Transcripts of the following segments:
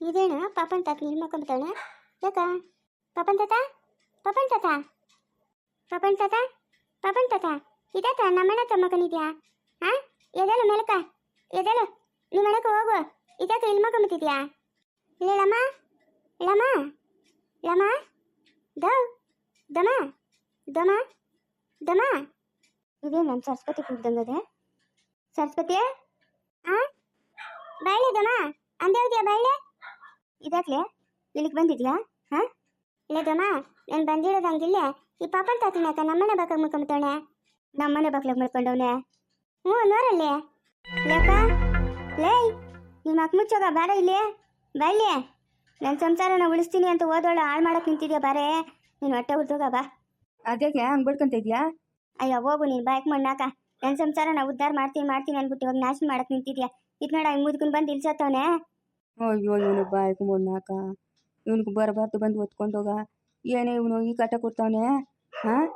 ಇದೇನು? ಪಾಪನ್ ತಾತ ನೀನು ಮಕ್ಕೊಂಬಿಟ್ಟವನ ಯಾಕ? ಪಾಪನ್ ತಾತ? ಪಾಪನ್ ತಾತ? ಪಾಪನ್ ತಾತ? ಪಾಪನ್ ತಾತ? ಇದಾತ? ನಮ್ಮಣ್ಣ ತಮ್ಮಕನಿದ್ಯಾ ಹಾ ಎದಲು ಮೆಲಕ ಎದಲು ನಿಮ್ಮ ಮನೆಗೆ ಹೋಗು. ಇದಾತ ಇಲ್ಲಿ ಮಕ್ಕೊಂಬಿಟ್ಟಿದ್ಯಾ ಇಲ್ಲ ಲಮ. ಲಮ್ಮ ಲಮ. ದವ್ ದಮ. ದಮ. ದಮ. ಇದೇ ನನ್ನ ಸರಸ್ವತಿ ಕೂಗ್ದಂಗದೆ ಸರಸ್ವತಿ ಹಾ ಬಳ್ಳಿ ದಮ. ಅಂದೇವ್ದ್ಯಾ ಬಾಳೆ ಇದಾಕ್ಲೆ ಇಲ್ಲಿಗೆ ಬಂದಿದ್ಯಾ? ಹಾ? ಇಲ್ಲ ದಮ ನಾನು ಬಂದಿರೋದು ಈ ಈ ತಾತಿನ ಅಕ್ಕ ನಮ್ಮನೆ ಬಾಕಾಗ ಮುಕ್ಕೊಂಬಿಟ್ಟವನೆ ನಮ್ಮನೆ ಬಾಕ್ಲಾಗ ಮುಳ್ಕೊಂಡವನೆ. ಹ್ಞೂ ನೋರಲ್ಲಿ ಲೇಪ ಲೇ ನಿಮ್ಮ ಅಕ್ಕ ಮುಚ್ಚೋಗ ಬಾರ ಇಲ್ಲಿ. ಬಾಯ್ಲಿ ನನ್ನ ಸಂಸಾರನ ಉಳಿಸ್ತೀನಿ ಅಂತ ಓದೋಳು ಹಾಳು ಮಾಡಕ್ಕೆ ನಿಂತಿದ್ಯಾ ಬಾರೆ? ನೀನು ಹೊಟ್ಟೆ ಉದ್ದೋಗ ಬಾ. ಅದಕ್ಕೆ ಹಂಗೆ ಬಡ್ಕೊಂತ ಇದೆಯಾ ಅಯ್ಯೋ ಹೋಗು ನೀನು ಬಾಯ್ಕ್ ಮಣ್ಣಾಕ. ನನ್ನ ಸಂಸಾರನ ಉದ್ಧಾರ ಮಾಡ್ತೀನಿ ಮಾಡ್ತೀನಿ ಅಂದ್ಬಿಟ್ಟು ಇವಾಗ ನಾಶ ಮಾಡಕ್ಕೆ ನಿಂತಿದ್ಯಾ. ಇದು ನೋಡ ಮುದ್ಕೊಂಡು ಬಂದು ಇಲ್ಸತ್ತವನೆ ಅಯ್ಯೋ ಇವನು ಬಾಯ್ಕು ಮೊನ್ನಾಕ ಇವನಿಗೆ ಬರಬಾರ್ದು ಬಂದು ಹೊತ್ಕೊಂಡೋಗ ಏನೇ ಇವನು ಈ ಕಾಟ ಕೊಡ್ತಾವನೆ? ಹಾಂ?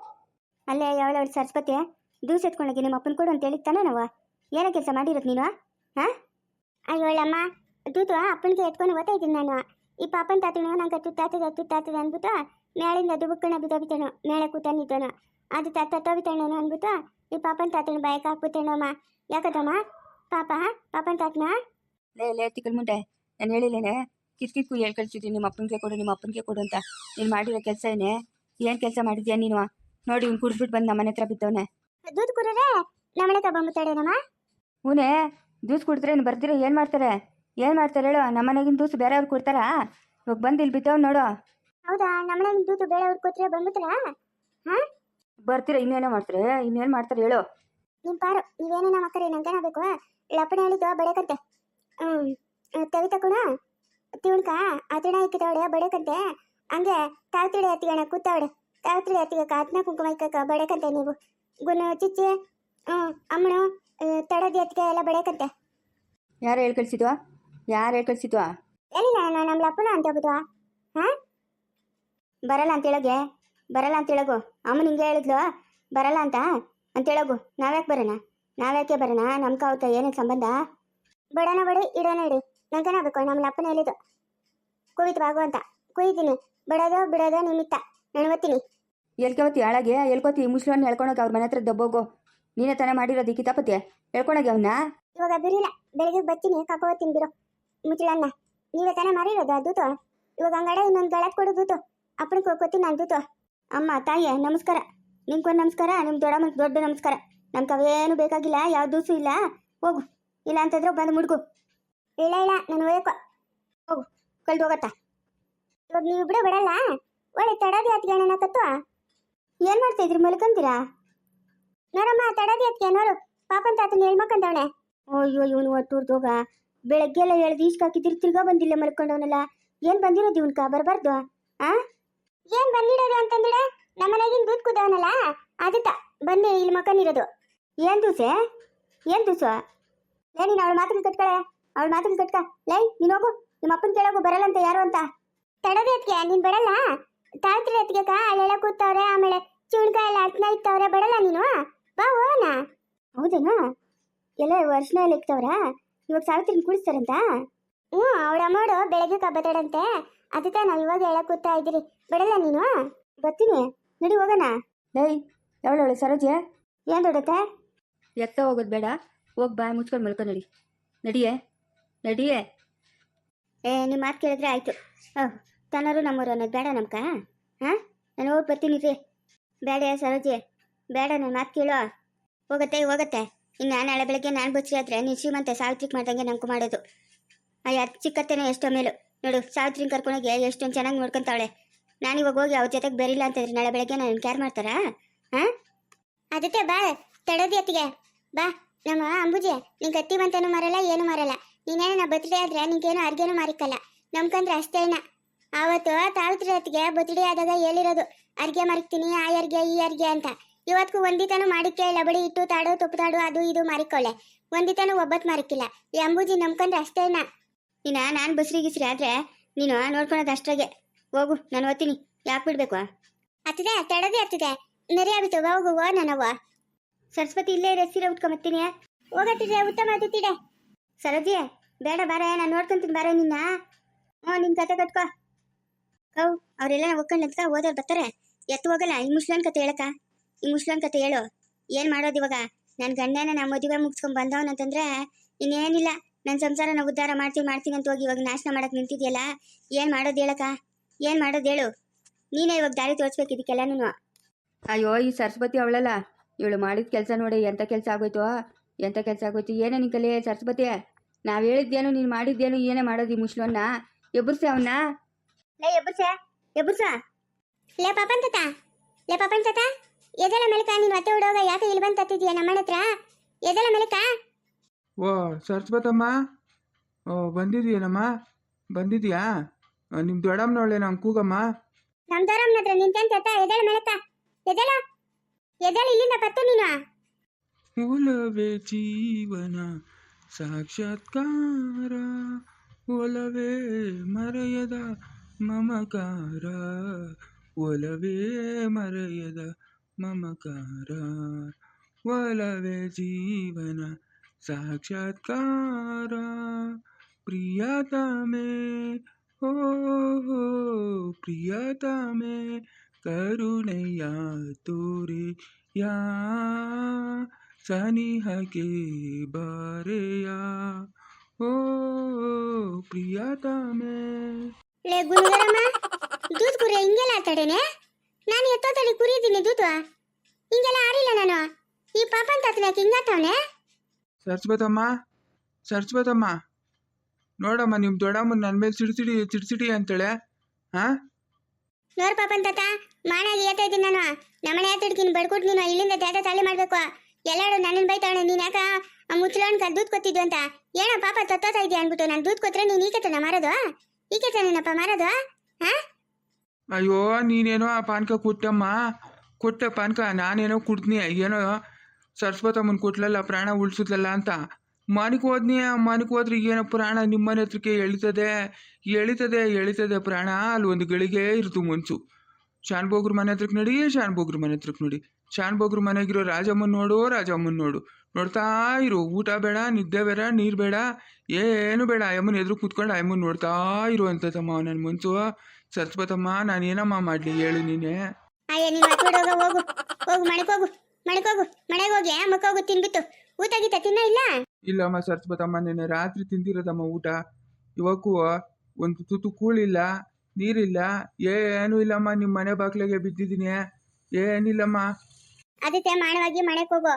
ಅಲ್ಲೇ ಯಾವಳ ಸರಸ್ವತಿ ದೂಸ ಎತ್ಕೊಂಡೋಗಿ ನಿಮ್ಮ ಅಪ್ಪನ ಕೊಡು ಅಂತ ಹೇಳಿತ್ತಾನೆ ನಾವು. ಏನೋ ಕೆಲಸ ಮಾಡಿರೋದು ನೀನು? ಹಾ? ಅಯ್ಯೋಳಮ್ಮ ದೂತು ಅಪ್ಪನಿಗೆ ಎತ್ಕೊಂಡು ಓದ್ತಾ ಇದ್ದೀನಿ ನಾನು. ಈ ಪಾಪನ್ ತಾತಿನ ನಂಗೆ ತುತ್ತಾತದ ತುತ್ತಾತದ ಅಂದ್ಬಿಟ್ಟು ಮೇಳಿಂದ ದುಬುಕ್ಕಣ ಬಿದ್ದೋಬಿತಾನು ಮೇಳೆ ಕೂತಾನಿದ್ದಾನು ಅದು ತತ್ತೋಬಿತಾನು ಅಂದ್ಬಿಟ್ಟು ಈ ಪಾಪನ ತಾತನ ಬಾಯಕ್ಕೆ ಹಾಕ್ಬಿಟ್ಟೇನಮ್ಮ ಯಾಕದಮ್ಮ ಪಾಪ ಪಾಪನ ತಾತನ? ಲೇ ಲೇ ತಿಕ್ಕಲ್ ಮುಂಡೆ ನಾನು ಹೇಳಿಲ್ಲೇನೆ ಕಿತ್ಕಿತ್ಕು ಹೇಳಿ ಕಳ್ಸಿದ್ದೀನಿ ನಿಮ್ಮ ಅಪ್ಪನಿಗೆ ಕೊಡು ನಿಮ್ಮ ಅಪ್ಪನಿಗೆ ಕೊಡು ಅಂತ ನೀನು ಮಾಡಿರೋ ಕೆಲಸ ಏನೇ? ಏನು ಕೆಲಸ ಮಾಡಿದ್ಯಾ ನೀನು? ನೋಡಿ ಇವ್ನು ಕುಡಿಸ್ಬಿಟ್ಟು ಬಂದು ನಮ್ಮನೆ ಹತ್ರ ಬಿದ್ದವನೆ. ದೂದ್ ಕುಡಿದ್ರೆ ನಮ್ಮನೆ ತಗೊಂಬಿಡ್ತಾಳೇನಮ್ಮ ಹೂನೇ ಜ್ಯೂಸ್ ಕುಡಿದ್ರೆ ಇನ್ನು ಬರ್ದಿರ ಏನು ಮಾಡ್ತಾರೆ? ಏನು ಮಾಡ್ತಾರೆ ಹೇಳು? ನಮ್ಮನೆಗಿನ ಬೇರೆ ಬೇರೆಯವ್ರು ಕೊಡ್ತಾರಾ? ಇವಾಗ ಬಂದು ಇಲ್ಲಿ ಬಿದ್ದವ್ ನೋಡು. ಹೌದಾ? ನಮ್ಮನೆ ದೂತು ಬೇರೆಯವ್ರು ಹುಡ್ಕೋತ್ರೆ ಬಂದ್ಬಿಟ್ರಾ? ಹಾ? ಬರ್ತೀರಾ ಇನ್ನೇನೋ ಮಾಡ್ತಾರೆ? ಇನ್ನೇನು ಮಾಡ್ತಾರೆ ಹೇಳು. ನಿಮ್ಮ ಪಾರು ನೀವೇನೇ ನಮ್ಮ ಅಕ್ಕರೆ ನಂಗೆ ಬೇಕು ಲಪ್ಪಣ ಹೇಳಿದ್ದು ಬಡಕಂತೆ ಹ್ಮ್. ತೆವಿ ಕೂಡ ತಿಳ್ಕ ಅತಿಣ ಇಕ್ಕಿದವಳೆ ಬಡಕಂತೆ? ಹಂಗೆ ತಾಳ್ತಿಡೆ ಎತ್ತಿಗಣ ಕೂತವಳೆ. ತಾಳ್ತಿಡೆ ಅತ್ತಿಗೆ ಕಾತ್ನ ಕುಂಕುಮ ಇಕ್ಕ ಬಡಕಂತೆ ನೀವು. ಗುಣ ಚಿಚ್ಚೆ ಅಮ್ಮನು ತಡದಿ ಹತ್ತಿಗೆ ಎಲ್ಲ ಬಡಕಂತೆ. ಯಾರು ಹೇಳಿ ಕಳ್ಸಿದ್ವಾ? ಯಾರು ಹೇಳಿ ಕಳ್ಸಿದ್ವಾ? ಎಲ್ಲಿಲ್ಲ ನಾನು ನಮ್ಮ ಲಪ್ಪನ ಅಂತ ಹೋಗುದು ಹಾ? ಬರಲ್ಲ ಅಂತ ಹೇಳೋಗೆ ಬರಲ್ಲ ಅಂತ ಹೇಳೋಗು ಅಮ್ಮನ ಹಿಂಗೆ ಹೇಳಿದ್ಲು? ಬರಲ್ಲ ಅಂತ? ಅಂತ ಹೇಳೋಗು ನಾವ್ಯಾಕೆ ಬರೋಣ? ನಾವ್ಯಾಕೆ ಬರೋಣ? ನಮ್ಕ ಅವತ್ತ ಏನೇನು ಸಂಬಂಧ? ಬಡನ ಬಡಿ ಇಡೋಣ ಇಡಿ. ನಂಗೇನ ಬೇಕು ನಮ್ಮ ಅಪ್ಪನ ಹೇಳಿದ್ದು. ಕುವಿತು ಬಾಗು ಅಂತ. ಕುಯ್ತೀನಿ ಬಿಡೋದು ಬಿಡೋದು ನಿಮಿತ್ತ. ನಾನು ಓದ್ತೀನಿ ಎಲ್ಕೋತಿ ಹಾಳಾಗೆ ಎಲ್ಕೋತಿ ಮುಸ್ಲನ್ನ ಹೇಳ್ಕೊಳಕ್ಕೆ ಅವ್ರ ಮನೆ ಹತ್ರ ದಬ್ಬೋಗು. ನೀನೇ ತಾನೇ ಮಾಡಿರೋದು ಈ ಕಿತಾಪತಿ? ಹೇಳ್ಕೊಳಗೆ ಅವನ್ನ ಇವಾಗ ಬಿರಿಲ್ಲ ಬೆಳಿಗ್ಗೆ ಬರ್ತೀನಿ ಕಕ್ಕ ಬಿರೋ ಮುಚ್ಚಳನ್ನ. ನೀವೇ ತಾನೇ ಮಾರಿರೋದು ದೂತು? ಇವಾಗ ಅಂಗಡ ಇನ್ನೊಂದು ಗಳತ್ ಕೊಡು ದೂತು. ಅಪ್ಪನಿಗೆ ಹೋಗ್ಕೊತೀನಿ ನಾನು ದೂತು. ಅಮ್ಮ ತಾಯಿಯ ನಮಸ್ಕಾರ. ನಿಮ್ಗೊಂದು ನಮಸ್ಕಾರ ನಿಮ್ಮ ದೊಡ್ಡಮ್ಮನಿಗೆ ದೊಡ್ಡ ನಮಸ್ಕಾರ. ನಮ್ಗೆ ಅವೇನು ಬೇಕಾಗಿಲ್ಲ ಯಾವ ದೂಸು ಇಲ್ಲ. ಹೋಗು. ಇಲ್ಲ ಅಂತಂದ್ರೆ ಬಂದು ಮುಡ್ಗು. ಇಲ್ಲ ಇಲ್ಲ, ನಾನು ಹೋಗಕ್ಕ ಹೋಗು, ಕಳ್ದು ಹೋಗತ್ತ. ಇವಾಗ ನೀವು ಇಬ್ಬರು ಬಿಡಲ್ಲ? ಒಳ್ಳೆ ತಡದಿ ಹತ್ಗೆಣ್ಣ ಕತ್ತು ಏನು ಮಾಡ್ತಾ ಇದ್ರಿ, ಮಲ್ಕೊಂತೀರಾ? ನೋಡಮ್ಮ, ತಡದಿ ಹತ್ತಿಗೆ ನೋಡು. ಪಾಪನ್ ತಾತನ ಹೇಳ್ಮಕ್ಕಂದವನೆ ಅಯ್ಯೋ, ಇವನು ಒಟ್ಟೂರ್ದೋಗ ಬೆಳಗ್ಗೆಲ್ಲ ಹೇಳ್ದು ಈಸ್ಕ್ ಹಾಕಿದ್ರಿ ತಿರ್ಗಾ ಬಂದಿಲ್ಲ ಮಲ್ಕೊಂಡವನಲ್ಲ. ಏನ್ ಬಂದಿರೋದು ಇವನ್ಕ, ಬರಬಾರ್ದು, ಆ? ಏನ್ ಬಂದಿರೋದು ನಮ್ಮ ನಮ್ಮನೆಗಿನ ದೂತ್ ಕುದವನಲ್ಲ? ಅದಕ್ಕ ಬಂದೆ, ಇಲ್ಲಿ ಮಕ್ಕನಿರೋದು ಏನ್ ದೂಸೆ? ಏನ್ ದೂಸು? ಏನಿನ ಅವಳು ಮಾತಿಗೆ ಕಟ್ಕಳೆ. ಅವಳ ಮಾತು ಕಟ್ಕ ಲೈ ನೀನು ಹೋಗು. ನಿಮ್ಮ ಅಪ್ಪನ ಕೇಳೋಗು ಬರಲ್ಲ ಅಂತ ಯಾರು ಅಂತ? ತಡದೆ ಅದಕ್ಕೆ ನೀನ್ ಬರಲ್ಲ? ತಾಯ್ತಿ ಎತ್ಗೆ ಅಲ್ಲೆಲ್ಲ ಕೂತವ್ರೆ ಆಮೇಲೆ ಚುಣ್ಕ ಎಲ್ಲ ಅರ್ಥನ ಇತ್ತವ್ರೆ ಬರಲ್ಲ ನೀನು? ಬಾ ಹೋಗೋಣ. ಹೌದೇನಾ? ಎಲ್ಲ ವರ್ಷನ ಎಲ್ಲ ಇಕ್ತವ್ರ? ಇವಾಗ ಸಾವಿತ್ರಿನ ಕುಡಿಸ್ತಾರಂತ? ಹ್ಞೂ ಅವಳ ಅಮ್ಮೋಡು ಬೆಳಗ್ಗೆ ಕಬ್ಬತ್ತಾಡಂತೆ. ಅದಕ್ಕೆ ನಾವು ಇವಾಗ ಹೇಳಕ್ ಕೂತಾ ಇದ್ದೀರಿ. ಬಿಡಲ್ಲ ನೀನು? ಬರ್ತೀನಿ. ನಡಿ ಹೋಗೋಣ. ಲೈ ಯಾವಳವಳು ಸರೋಜ ಏನ್ ದೊಡ್ಡತ್ತೆ? ಎತ್ತ ಹೋಗೋದು ಬೇಡ. ಹೋಗಿ ಬಾಯ್ ಮುಚ್ಕೊಂಡು ಮಲ್ಕೊ ನಡಿ. ನಡಿಯೇ? ನಡಿಯೇ? ಏ ನಿಮ್ಮ ಮಾತು ಕೇಳಿದ್ರೆ ಆಯ್ತು. ಓಹ್ ತನ್ನರು ನಮ್ಮೂರು ಅನ್ನೋದು ಬೇಡ ನಮ್ಕ? ಹಾಂ? ನಾನು ಹೋಗಿ ಬರ್ತೀನಿ ರೀ. ಬೇಡ ಸರೋಜಿ. ಬೇಡ ನನ್ನ ಮಾತು ಕೇಳೋ. ಹೋಗತ್ತೆ ಹೋಗತ್ತೆ. ಇನ್ನು ನಾಳೆ ಬೆಳಗ್ಗೆ ನಾನು ಬಚ್ಚಿ ಆದರೆ ನೀನು ಶ್ರೀಮಂತ ಸಾವಿತ್ರಿಕ್ ಮಾಡ್ದಂಗೆ ನಂಕು ಮಾಡೋದು. ಅಯ್ಯ ಚಿಕ್ಕತ್ತೇನೆ ಎಷ್ಟೋ ಮೇಲು. ನೋಡು ಸಾವಿತ್ರಿನ ಕರ್ಕೊಂಡೋಗಿ ಎಷ್ಟೊಂದು ಚೆನ್ನಾಗಿ ನೋಡ್ಕೊಂತಾವಳೆ. ನಾನು ಇವಾಗ ಹೋಗಿ ಅವ್ರ ಜೊತೆಗೆ ಬರಿಲ್ಲ ಅಂತಂದ್ರೆ ನಾಳೆ ಬೆಳಗ್ಗೆ ನಾನು ಕೇರ್ ಮಾಡ್ತಾರಾ? ಹಾಂ? ಅದಕ್ಕೆ ಬಾ. ತಡೋದಿ ಅತ್ತಿಗೆ. ಬಾ. ನಮ್ಮ ಅಂಬುಜಿ ನಿಂಗೆ ಕತ್ತಿ ಬಂತನೂ ಮಾರಲ್ಲ ಏನು ಮಾರಲ್ಲ. ನೀನೇನ ನಾ ಆದ್ರೆ ನಿಂಗೇನು ಅರ್ಗೆನೂ ಮಾರಿಕಲ್ಲ. ನಮ್ಕಂದ್ರೆ ಅಷ್ಟೇನ ಆವತ್ತು ತಾವತ್ರಿ ಹೊತ್ತಿಗೆ ಬರ್ತಡೇ ಆದಾಗ ಹೇಳಿರೋದು ಅರ್ಗೆ ಮಾರಿಕ್ತೀನಿ ಆ ಅರ್ಗೆ ಈ ಅರ್ಗೆ ಅಂತ. ಇವತ್ತಿಗೂ ಒಂದಿತನೂ ಮಾಡಿಕ್ಕೆ ಇಲ್ಲ. ಬಡಿ ಇಟ್ಟು ತಾಡು ತುಪ್ಪು ತಾಡು ಅದು ಇದು ಮಾರಿಕೊಳ್ಳೆ. ಒಂದಿತನೂ ಒಬ್ಬತ್ ಮಾರಿಕ್ಕಿಲ್ಲ ಈ ಅಂಬೂಜಿ ನಂಬ್ಕೊಂಡ್ರೆ ಅಷ್ಟೇನ ನೀನ ನಾನು ಬಸ್ರಿ ಗಿಸ್ರಿ ಆದ್ರೆ ನೀನು ನೋಡ್ಕೊಳೋದು ಅಷ್ಟ್ರಾಗೆ. ಹೋಗು ನಾನು ಓದ್ತೀನಿ. ಯಾಕೆ ಬಿಡ್ಬೇಕು? ಹತ್ತಿದೆ ತಡದೇ ಹತ್ತಿದೆ ನೆರೆ ಆಗ್ಬಿಟ್ಟು ಹೋಗು ಹೋ ನಾನವ್ವ ಸರಸ್ವತಿ ಇಲ್ಲೇ ಇರೋ ಸೀರೆ ಉಟ್ಕೊಂಬತ್ತೀನಿ ಹೋಗತ್ತಿದೆ ಉತ್ತಮ ಅತಿಥಿಡೆ. ಸರೋಜಿ, ಬೇಡ ಬಾರೆ, ನಾನು ನೋಡ್ಕೊಂತೀನಿ ಬಾರೆ ನಿನ್ನ. ಹ್ಞೂ ನಿನ್ನ ಕತೆ ಕಟ್ಕೋ. ಕೌ, ಅವರೆಲ್ಲ ಒಕ್ಕಂಡ್ ಅಂತ ಓದೋರು ಬರ್ತಾರೆ. ಎತ್ತು ಹೋಗಲ್ಲ, ಈ ಮುಸ್ಲಾನ್ ಕತೆ ಹೇಳಕ್ಕ. ಈ ಮುಸ್ಲಾನ್ ಕತೆ ಹೇಳು. ಏನು ಮಾಡೋದು ಇವಾಗ? ನನ್ನ ಗಂಡನ ನಾ ಮದುವೆ ಮುಗಿಸ್ಕೊಂಡು ಬಂದವನಂತಂದ್ರೆ ಇನ್ನೇನಿಲ್ಲ. ನನ್ನ ಸಂಸಾರನ ಉದ್ಧಾರ ಮಾಡ್ತೀನಿ ಮಾಡ್ತೀನಿ ಅಂತ ಹೋಗಿ ಇವಾಗ ನಾಶನ ಮಾಡಕ್ಕೆ ನಿಂತಿದೆಯಲ್ಲ? ಏನು ಮಾಡೋದು ಹೇಳಕ್ಕ? ಏನು ಮಾಡೋದು ಹೇಳು? ನೀನೇ ಇವಾಗ ದಾರಿ ತೋರಿಸ್ಬೇಕು ಇದಕ್ಕೆಲ್ಲನೂ ಅಯ್ಯೋ, ಈ ಸರಸ್ವತಿ ಅವಳಲ್ಲ, ಇವಳು ಮಾಡಿದ ಕೆಲಸ ನೋಡಿ ಎಂಥ ಕೆಲಸ ಆಗೋಯ್ತು? ಎಂಥ ಕೆಲಸ ಆಗೋಯ್ತು? ಏನೇ ಕಲೆ ಸರಸ್ವತಿ ನಾವು ಹೇಳಿದ್ದೇನು ನೀನು ಮಾಡಿದ್ದೇನು ಏನೇ ಮಾಡೋದು ಈ ಮುಸ್ಲೋನ್ನ? ಎಬ್ಬರ್ಸೆ ಅವನ್ನ ಲೇ ಎಬ್ಬುರ್ಸ ಎಬ್ಬುರ್ಸ ಲೇ ಪಾಪನ್ ತಾತ. ಲೇ ಪಾಪನ್ ತಾತ. ಎದೆಲ್ಲ ಮೆಲಕ? ನೀನು ಅತ್ತೆ ಹುಡುಗ ಯಾಕೆ ಇಲ್ಲಿ ಬಂದು ತತ್ತಿದ್ಯಾ ನಮ್ಮನ ಹತ್ರ ಎದೆಲ್ಲ ಮೆಲಕ? ಓ ಸರಸ್ವತಮ್ಮ. ಓ ಬಂದಿದೀಯನಮ್ಮ ಬಂದಿದ್ಯಾ ನಿಮ್ಮ ದೊಡ್ಡಮ್ಮನವಳೆ ನಂಗೆ ಕೂಗಮ್ಮ. ನಮ್ ದೊರಮ್ಮನ ಹತ್ರ ನಿಂತ್ಕೊಂಡ್ ತಾತ? ಎದೆಲ್ಲ ಮೆಲಕ? ಎದೆಲ್ಲ ಎದೆಲ್ಲ ಇಲ್ಲಿಂದ ಕತ್ತು ನೀನು? ಒಲವೇ ಜೀವನ ಸಾಕ್ಷಾತ್ಕಾರ ಒಲವೇ ಮರೆಯದ ಮಮಕಾರ ಒಲವೇ ಮರೆಯದ ಮಮಕಾರ ಒಲವೇ ಜೀವನ ಸಾಕ್ಷಾತ್ಕಾರ ಪ್ರಿಯತಮೆ ಓ ಪ್ರಿಯತಮೆ ಕರುಣೆಯ ತೋರೆ ಯಾ ಸನಿಹಕ್ಕೆ ಬಾರೆಯ. ಓ ಪ್ರಿಯತಮೆ. ಲೇ ಗುರುಗರಮ್ಮ ದೂದ್ ಕುರಿ ಹಿಂಗೆಲ್ಲ ಆತಾಡೇನೆ ನಾನು ಎತ್ತೋತಲ್ಲಿ ಕುರಿದ್ದೀನಿ ದೂತು ಹಿಂಗೆಲ್ಲ ಆಡಿಲ್ಲ ನಾನು. ಈ ಪಾಪನ್ ತಾತನ ಹಿಂಗಾತವನೆ ಸರ್ಚ್ಬೇತಮ್ಮ ಸರಸ್ವತಮ್ಮ ನೋಡಮ್ಮ ನಿಮ್ಮ ದೊಡ್ಡಮ್ಮನ ನನ್ನ ಮೇಲೆ ಸಿಡಿಸಿಡಿ ಸಿಡಿಸಿಡಿ ಅಂತೇಳೆ. ಹಾಂ ನೋಡ್ ಪಾಪನ್ ತಾತ ಮಾಡಾಗಿ ಏತಾ ಇದ್ದೀನಿ ನಾನು. ನಮ್ಮನೆ ಹತ್ತಿಡ್ತೀನಿ ಬಡ್ಕೊಟ್ ನೀನು ಇಲ್ಲಿಂದ ತ್ಯಾತ ತಾಳಿ ಮಾಡ್ಬೇಕು. ಎಲ್ಲಾರು ನನ್ನನ್ನು ಬೈತಾವಣೆ ನೀನ್ ಯಾಕ ಕಲ್ ದೂದ್ ಕೊತ್ತಿದ್ದು ಅಂತ? ಏನೋ ಪಾಪ ತತ್ತೋತಾ ಇದೆಯಾ ಅನ್ಬಿಟ್ಟು ನಾನು ದೂದ್ ಕೊತ್ರೆ ನೀನ್ ಈಕೆತನ ಮಾರೋದು? ಈಕೆತನೇನಪ್ಪ ಮಾರೋದು? ಹಾ? ಅಯ್ಯೋ, ನೀನೇನೋ ಆ ಪಾನ್ಕ ಕೊಟ್ಟಮ್ಮ. ಕೊಟ್ಟೆ ಪಾನ್ಕ, ನಾನೇನೋ ಕುಡ್ತೀನಿ ಏನೋ ಸರಸ್ವತಮ್ಮನ ಕೊಟ್ಲಲ್ಲ, ಪ್ರಾಣ ಉಳಿಸಿದ್ಲಲ್ಲ ಅಂತ. ಮನೆಗೆ ಹೋದ್ನಿ ಮನೆಗೆ ಹೋದ್ರೆ ಏನೋ ಪ್ರಾಣ ನಿಮ್ಮನೆ ಹತ್ರಕ್ಕೆ ಎಳಿತದೆ. ಎಳಿತದೆ ಎಳಿತದೆ ಪ್ರಾಣ. ಅಲ್ಲಿ ಒಂದು ಗಳಿಗೆ ಇರ್ತು ಮುಂಚು ಶಾನ್ಭೋಗ್ರ ಮನೆ ಹತ್ರಕ್ಕೆ ನಡಿ, ಶಾನ್ಭೋಗ್ರ ಮನೆ ಹತ್ರಕ್ಕೆ ನೋಡಿ. ಶಾನ್ಬೋಗ್ರ ಮನೆಗಿರೋ ರಾಜಮ್ಮನ ನೋಡು ರಾಜಮ್ಮನ ನೋಡು. ನೋಡ್ತಾ ಇರು. ಊಟ ಬೇಡ ನಿದ್ದೆ ಬೇಡ ನೀರು ಬೇಡ ಏನು ಬೇಡ. ಅಮ್ಮನ ಎದುರು ಕೂತ್ಕೊಂಡು ಅಮ್ಮನ ನೋಡ್ತಾ ಇರು ಅಂತದಮ್ಮ ನನ್ನ ಮನ್ಸು. ಸತ್ಪತಮ್ಮ ನಾನು ಏನಮ್ಮ ಮಾಡಲಿ ಹೇಳು ನೀನೆ. ಅಯ್ಯ ನೀನ್ ಮಕ್ಕಳೋಗ ಹೋಗು ಹೋಗು. ಮನೆಗೆ ಹೋಗು ಮನೆಗೆ ಹೋಗು. ಮನೆಗೆ ಹೋಗಿ ಮಕ್ಕೋಗು ತಿನ್ಬಿಟ್ಟು. ಊಟ ಗೀತ ತಿನ್ನ ಇಲ್ಲ? ಇಲ್ಲಮ್ಮ ಸತ್ಪತಮ್ಮ ನಿನ್ನೆ ರಾತ್ರಿ ತಿಂದಿರೋದಮ್ಮ ಊಟ. ಇವಕ್ಕೂ ಒಂದು ತುತ್ತು ಕೂಳಿಲ್ಲ ನೀರಿಲ್ಲ ಏನೂ ಇಲ್ಲಮ್ಮ. ನಿಮ್ಮ ಮನೆ ಬಾಗ್ಲಿಗೆ ಬಿದ್ದಿದ್ದೀನಿ. ಏನಿಲ್ಲಮ್ಮ. ಅದಕ್ಕೆ ಮಾಡವಾಗಿ ಮನೆಗೆ ಹೋಗು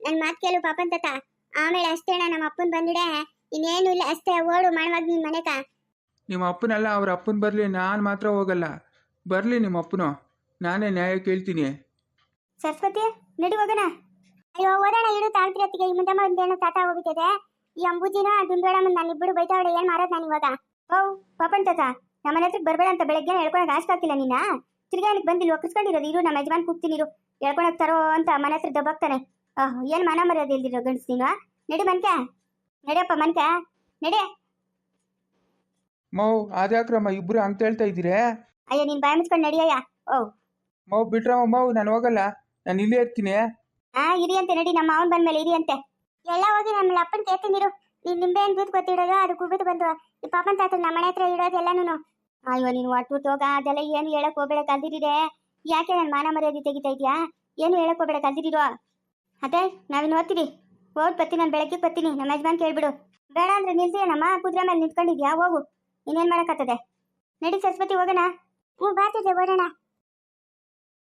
ನನ್ನ ಮಾತು ಕೇಳು ಪಾಪನ್ ತಾತ. ಆಮೇಲೆ ಅಷ್ಟೇಣ ನಮ್ಮ ಅಪ್ಪನ್ ಬಂದಿಡೆ ಇನ್ನೇನು ಇಲ್ಲ ಅಷ್ಟೇ. ಓಡು ಮಾಡವಾಗಿ ನಿನ್ ಮನೆಕ. ನಿಮ್ಮ ಅಪ್ಪನಲ್ಲ ಅವ್ರ ಅಪ್ಪನ ಬರಲಿ ನಾನು ಮಾತ್ರ ಹೋಗಲ್ಲ. ಬರಲಿ ನಿಮ್ಮ ಅಪ್ಪನು. ನಾನೇ ನ್ಯಾಯ ಕೇಳ್ತೀನಿ. ಸರಸ್ವತಿ ನಡಿ ಹೋಗೋಣ. ಅಯ್ಯೋ ಓದೋಣ ಇಡು ತಾಳ್ತಿರತ್ತಿಗೆ ಈ ಮುಂದೆ ಒಂದೇನೋ ತಾತ ಹೋಗ್ಬಿಟ್ಟಿದೆ. ಈ ಅಂಬುಜಿನ ದುಂದೋಡ ಮುಂದೆ ನಾನು ಇಬ್ಬರು ಬೈತಾವಡೆ ಏನು ಮಾಡೋದು ನಾನು ಇವಾಗ? ಓ ಪಾಪನ್ ತಾತ ನಮ್ಮ ಮನೆ ಹತ್ರಕ್ಕೆ ಬರಬೇಡ ಅಂತ ಬೆಳಗ್ಗೆ ಹೇಳ್ಕೊಳಕ್ಕೆ ಆಸ್ಕಾಕಿಲ್ಲ ನಿನ್ನ ತಿರ್ಗಿ ಅಲ್ಲಿಗೆ ಬಂದಿಲ್ಲ ಒಕ್ಕಿಸ್ಕೊಂಡಿರೋದು ಇರು ನಮ್ಮ ಯಜಮಾನ್ ಕೂಗ್ತೀನಿ ಇರು. ಹೇಳ್ಕೊಳಕ್ ತರೋ ಅಂತ ಮನೆ ಹತ್ರ ದಬ್ಬಾಗ್ತಾನೆ ಆಹ್ ಏನ್ ಮನ ಮರ್ಯಾದೆ ಇಲ್ದಿರೋ ಗಂಡ್ಸ್ ನೀನು ನಡಿ ಮನ್ಕ ನಡಿಯಪ್ಪ ಮನ್ಕ ನಡಿ. ಮೌ ಅದ್ಯಾಕ್ರಮ್ಮ ಇಬ್ರು ಅಂತ ಹೇಳ್ತಾ ಇದ್ದೀರೇ? ಅಯ್ಯ ನೀನ್ ಬಾಯ್ ಮುಚ್ಕೊಂಡು ನಡಿಯಯ್ಯ ಓ. ಮೌ ಬಿಟ್ರಮ್ಮ ಮೌ ನಾನು ಹೋಗಲ್ಲ ನಾನು ಇಲ್ಲೇ ಇರ್ತೀನಿ. ಆ ಇರಿ ಅಂತೆ ನಡಿ ನಮ್ಮ ಅವನ್ ಬಂದ್ಮೇಲೆ ಇರಿ ಅಂತೆ. ಎಲ್ಲ ಹೋಗಿ ನಮ್ಮ ಅಪ್ಪನ ಕೇಳ್ತೀನಿರು ನೀನ್ ನಿಂಬೆ ಏನ್ ಬೀತ್ ಗೊತ್ತಿಡೋದು ಅದು ಕುಬಿದು ಬಂದು ಈ ಪಾಪನ್ ತಾತ ನಮ್ಮ ಮನೆ ಹತ್ರ ಇಡೋದು ಎಲ್ಲಾನು ಅಯ್ಯೋ ನೀನು ಒಟ್ಟು ಹೋಗ ಅದೆಲ್ಲ ಏನು ಹೇಳಕ್ ಹೋಗ್ಬೇಡ ಕಲ್ದಿರಿದೆ ಯಾಕೆ ನನ್ನ ಮಾನ ಮರ್ಯಾದೆ ತೆಗಿತಾ ಇದೆಯಾ? ಏನು ಹೇಳಕ್ ಹೋಗ್ಬೇಡ ಅದೆ ನಾವಿನ್ನು ಹೋಗ್ ಬತ್ತಿ ಬರ್ತೀನಿ, ನಾನು ಬೆಳಗ್ಗೆ ಬರ್ತೀನಿ. ನಮ್ಮ ಯಜಮಾನ್ ಕೇಳ್ಬಿಡು. ಬೇಡ ಅಂದ್ರೆ ನಿಲ್ಸಿ ನಮ್ಮ ಕುದುರೆ ಮೇಲೆ ನಿಂತ್ಕೊಂಡಿದ್ಯಾ? ಹೋಗು. ಇನ್ನೇನ್ ಮಾಡಕ್ಕಾಗ್ತದೆ? ನಡಿ ಸರಸ್ವತಿ, ಹೋಗೋಣ. ಹ್ಞೂ ಬಾತಿದ್ದೆ ಓಡೋಣ.